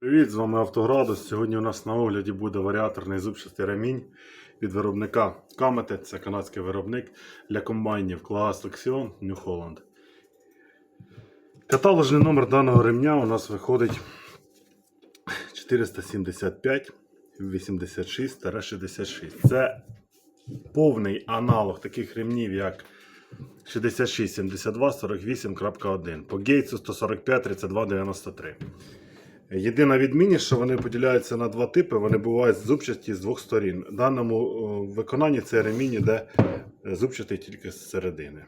Привіт, з вами Автоградус. Сьогодні у нас на огляді буде варіаторний зубчастий ремінь від виробника Камете. Це канадський виробник для комбайнів клас Lexion New Holland. Каталожний номер даного ремня у нас виходить 475 86-66. Це повний аналог таких ремнів, як 6672 48.1 по Гейтсу 145 32 93. Єдина відмінність, що вони поділяються на два типи, вони бувають зубчасті з двох сторін. В даному виконанні це ремінь іде е, зубчатий тільки з середини.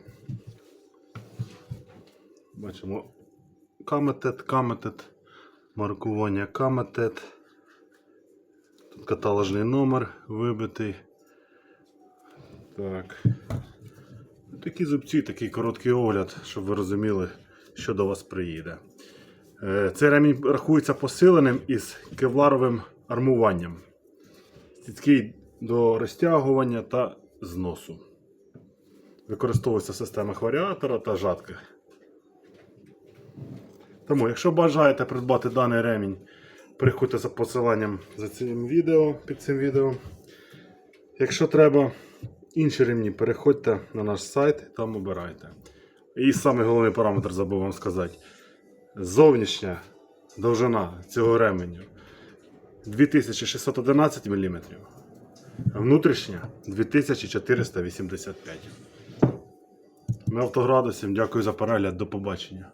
Бачимо каметет, каметет, маркування каметет. Тут каталожний номер вибитий. Так. Такі зубці, такий короткий огляд, щоб ви розуміли, що до вас приїде. Е, Цей ремінь рахується посиленим із кевларовим армуванням. Стійкий до розтягування та зносу. Використовується в системах варіатора та жатки. Тому, якщо бажаєте придбати даний ремінь, переходьте за посиланням за цим відео, під цим відео. Якщо треба інші ремні, переходьте на наш сайт, там обирайте. І самий головний параметр забув вам сказати. Зовнішня довжина цього ременю 2611 мм. Внутрішня 2485. Ми автоградусім, Дякую за перегляд. До побачення.